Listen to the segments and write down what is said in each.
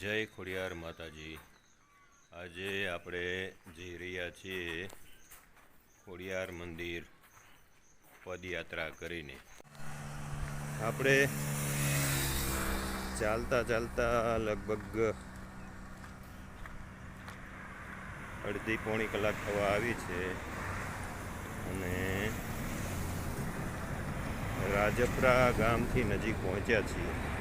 જય ખોડિયાર માતાજી. આજે આપણે જઈ રહ્યા છીએ ખોડિયાર મંદિર પદયાત્રા કરીને. આપણે ચાલતા ચાલતા લગભગ અડધી પોણી કલાક થવા આવી છે અને રાજપરા ગામથી નજીક પહોંચ્યા છીએ.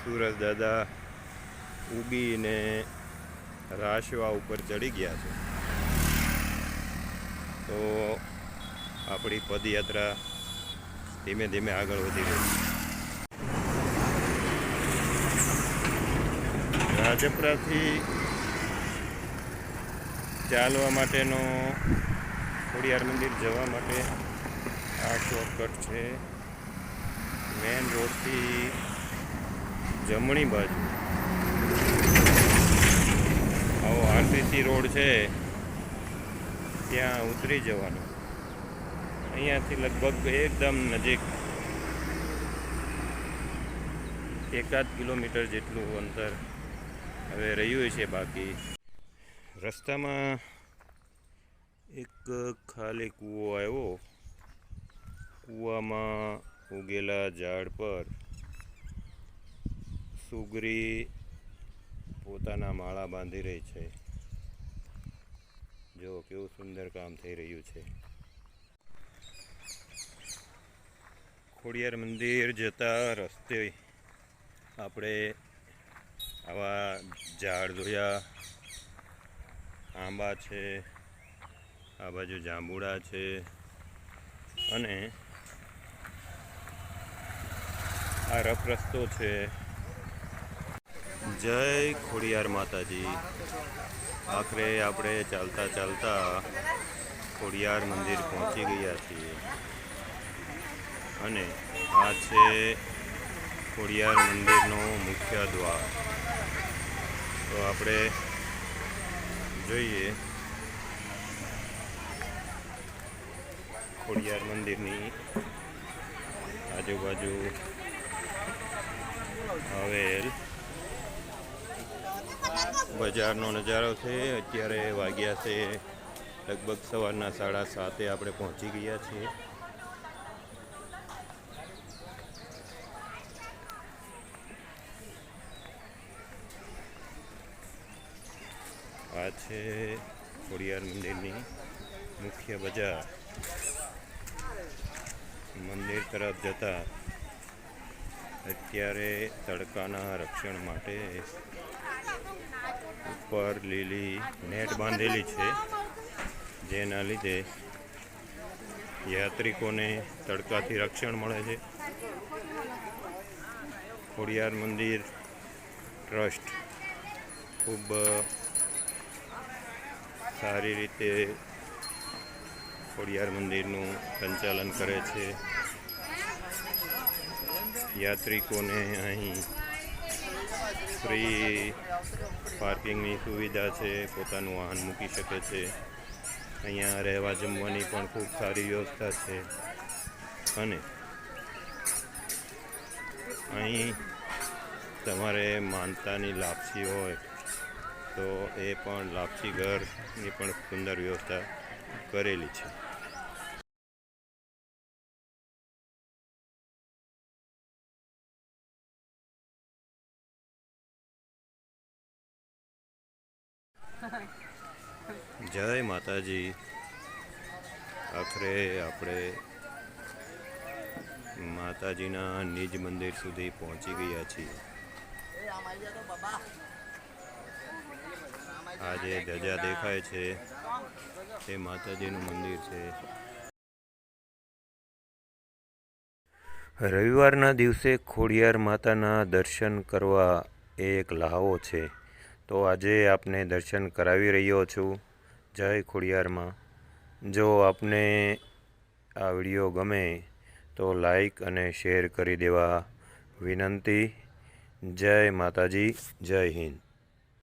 સુરજ દાદા ઉગીને રાશવા ઉપર ચડી ગયા છે. તો આપણી પદયાત્રા ધીમે ધીમે આગળ વધી રહી રાજપરાથી ચાલવા માટેનો ખોડિયાર મંદિર જવા માટે આ શોર્ટકટ છે. મેન રોડથી જમણી બાજુ. આવો આરસીસી રોડ છે. ત્યાં ઉતરી જવાનું. અહીંયાથી લગભગ એકદમ નજીક. એકાદ કિલોમીટર જેટલું અંતર હવે રહ્યું છે બાકી. રસ્તામાં એક ખાલી કૂવો આવ્યો. કૂવામાં ઉગેલા ઝાડ પર સુગરી પોતાના માળા બાંધી રહી છે. જો કેવું સુંદર કામ થઈ રહ્યું છે. ખોડિયાર મંદિર જતા રસ્તે આપણે આવા ઝાડ જોયા. આંબા છે, આ બાજુ જાંબુડા છે અને આ રફ રસ્તો છે. જય ખોડિયાર માતાજી. આખરે આપણે ચાલતા ચાલતા ખોડિયાર મંદિર પહોંચી ગયા છીએ. અને આ છે ખોડિયાર મંદિરનો મુખ્ય દ્વાર. તો આપણે જોઈએ ખોડિયાર મંદિરની આજુબાજુ આવેલ બજારનો નજારો છે. અત્યારે વાગ્યા છે લગભગ સવારના સાડા સાતે આપણે પહોંચી ગયા છીએ. આ છે ખોડિયાર મંદિરની મુખ્ય બજાર. મંદિર તરફ જતા અત્યારે તડકાના રક્ષણ માટે ઉપર લીલી નેટ બાંધેલી છે, જેના લીધે યાત્રિકોને તડકાથી રક્ષણ મળે છે. ખોડિયાર મંદિર ટ્રસ્ટ ખૂબ સારી રીતે ખોડિયાર મંદિરનું સંચાલન કરે છે. યાત્રિકોને અહીં ફ્રી પાર્કિંગની સુવિધા છે, પોતાનું વાહન મૂકી શકે છે. અહીંયા રહેવા જમવાની પણ ખૂબ સારી વ્યવસ્થા છે. અને અહીં તમારે માનતાની લાપસી હોય તો એ પણ લાપસી ઘરની પણ સુંદર વ્યવસ્થા કરેલી છે. જય માતાજી. આખરે આપણે માતાજીના નિજ મંદિર સુધી પહોંચી ગયા છીએ. આ જે ધજા દેખાય છે. તે માતાજીનું મંદિર છે. રવિવારના દિવસે ખોડિયાર માતાના દર્શન કરવા એ એક લહાવો છે. તો આજે આપને દર્શન કરાવી રહ્યો છું. જય ખોડિયારમાં. જો આપને આ વીડિયો ગમે તો લાઈક અને શેર કરી દેવા વિનંતી. જય માતાજી, જય હિન્દ.